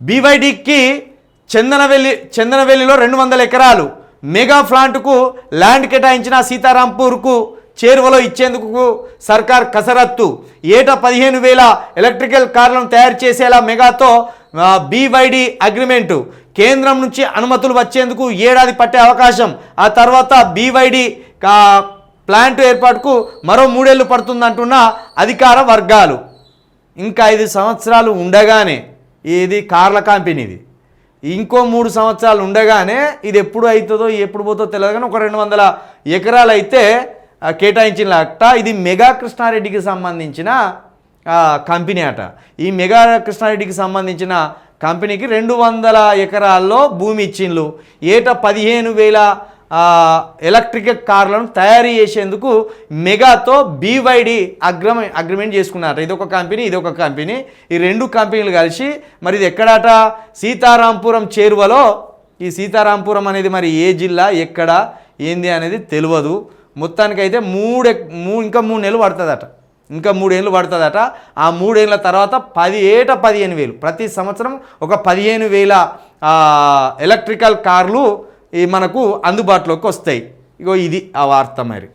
బీవైడీకి చందనవెల్లి చందనవెల్లిలో రెండు వందల ఎకరాలు మెగా ప్లాంట్కు ల్యాండ్ కేటాయించిన సీతారాంపూర్కు చేరువలో ఇచ్చేందుకు సర్కార్ కసరత్తు. ఏటా పదిహేను వేల ఎలక్ట్రికల్ కార్లను తయారు చేసేలా మెగాతో బీవైడి అగ్రిమెంటు. కేంద్రం నుంచి అనుమతులు వచ్చేందుకు ఏడాది పట్టే అవకాశం. ఆ తర్వాత బీవైడి ప్లాంట్ ఏర్పాటుకు మరో మూడేళ్ళు పడుతుందంటున్న అధికార వర్గాలు. ఇంకా ఐదు సంవత్సరాలు ఉండగానే ఇది కార్ల కంపెనీది. ఇంకో మూడు సంవత్సరాలు ఉండగానే ఇది ఎప్పుడు అవుతుందో ఎప్పుడు పోతుందో తెలియదు కానీ ఒక రెండు వందల ఎకరాలు అయితే కేటాయించిన అట్ట ఇది మెగా కృష్ణారెడ్డికి సంబంధించిన కంపెనీ అట. ఈ మెగా కృష్ణారెడ్డికి సంబంధించిన కంపెనీకి రెండు వందల ఎకరాల్లో భూమి ఇచ్చిండ్లు. ఏటా పదిహేను వేల ఎలక్ట్రిక్ కార్లను తయారు చేసేందుకు మెగాతో బీవైడి అగ్రమ అగ్రిమెంట్ చేసుకున్నారట ఇది ఒక కంపెనీ ఇది ఒక కంపెనీ. ఈ రెండు కంపెనీలు కలిసి మరి ఇది ఎక్కడట? సీతారాంపురం చేరువలో. ఈ సీతారాంపురం అనేది మరి ఏ జిల్లా ఎక్కడ ఏంది అనేది తెలియదు మొత్తానికైతే మూడు మూ ఇంకా మూడు నెలలు పడుతుందట. ఇంకా మూడేళ్ళు పడుతుందట. ఆ మూడేళ్ళ తర్వాత పది ఏట పదిహేను వేలు. ప్రతి సంవత్సరం ఒక పదిహేను వేల ఎలక్ట్రికల్ కార్లు మనకు అందుబాటులోకి వస్తాయి. ఇగో ఇది ఆ వార్త మరి.